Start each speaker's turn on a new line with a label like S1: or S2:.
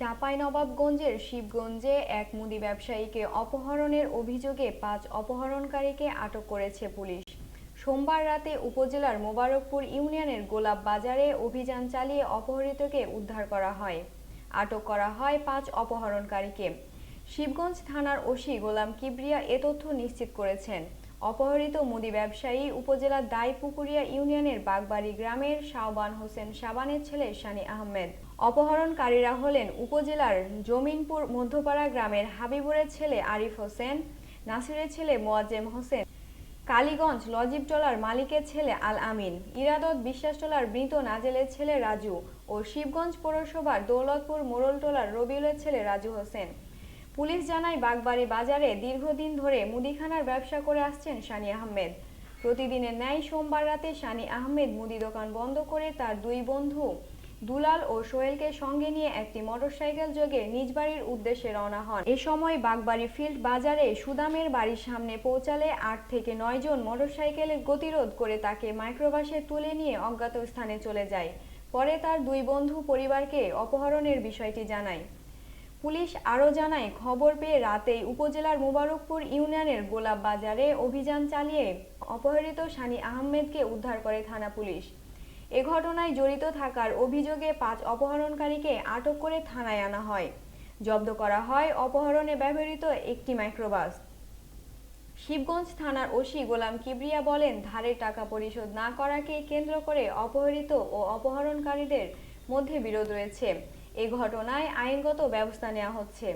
S1: চাঁপাইনবাবগঞ্জের শিবগঞ্জে এক মুদি ব্যবসায়ীকে অপহরণের অভিযোগে পাঁচ অপহরণকারীকে আটক করেছে পুলিশ। সোমবার রাতে উপজেলার মোবারকপুর ইউনিয়নের গোলাপ বাজারে অভিযান চালিয়ে অপহৃতকে উদ্ধার করা হয়। আটক করা হয় পাঁচ অপহরণকারীকে। শিবগঞ্জ থানার ওসি গোলাম কিবরিয়া এ তথ্য নিশ্চিত করেছেন। অপহৃত মুদি ব্যবসায়ী উপজেলার দাইপুকুরিয়া ইউনিয়নের বাগবাড়ি গ্রামের শাওবান হোসেন শাবানের ছেলে শানি আহমেদ। অপহরণকারীরা হলেন উপজেলার জমিনপুর মধ্যপাড়া গ্রামের হাবিবুরের ছেলে আরিফ হোসেন, নাসিরের ছেলে মোয়াজ্জেম হোসেন, কালীগঞ্জ লজিবটলার মালিকের ছেলে আল আমিন, ইরাদত বিশ্বাস টলার মৃত নাজেলের ছেলে রাজু ও শিবগঞ্জ পৌরসভার দৌলতপুর মোড়লটলার রবিউলের ছেলে রাজু হোসেন। পুলিশ জানায়, বাগবাড়ি বাজারে দীর্ঘদিন ধরে মুদিখানার ব্যবসা করে আসছেন শানি আহমেদ। প্রতিদিনের ন্যায় সোমবার রাতে শানি আহমেদ মুদি দোকান বন্ধ করে তার দুই বন্ধু দুলাল ও সোহেলকে সঙ্গে নিয়ে একটি মোটরসাইকেল যোগে নিজ বাড়ির উদ্দেশ্যে রওনা হন। এ সময় বাগবাড়ি ফিল্ড বাজারে সুদামের বাড়ির সামনে পৌঁছালে আট থেকে নয় জন মোটরসাইকেলের গতিরোধ করে তাকে মাইক্রোবাসে তুলে নিয়ে অজ্ঞাত স্থানে চলে যায়। পরে তার দুই বন্ধু পরিবারকে অপহরণের বিষয়টি জানায়। পুলিশ আরও জানায়, খবর পেয়ে রাতেই উপজেলার মোবারকপুর ইউনিয়নের গোলাপ বাজারে অভিযান চালিয়ে অপহৃত সানি আহমেদকে উদ্ধার করে থানা পুলিশ। এ ঘটনায় জড়িত থাকার অভিযোগে পাঁচ অপহরণকারীকে আটক করে থানায় আনা হয়। জব্দ করা হয় অপহরণে ব্যবহৃত একটি মাইক্রোবাস। শিবগঞ্জ থানার ওসি গোলাম কিবরিয়া বলেন, ধারের টাকা পরিশোধ না করাকে কেন্দ্র করে অপহৃত ও অপহরণকারীদের মধ্যে বিরোধ রয়েছে। এ ঘটনায় আইনগত ব্যবস্থা নেওয়া হচ্ছে।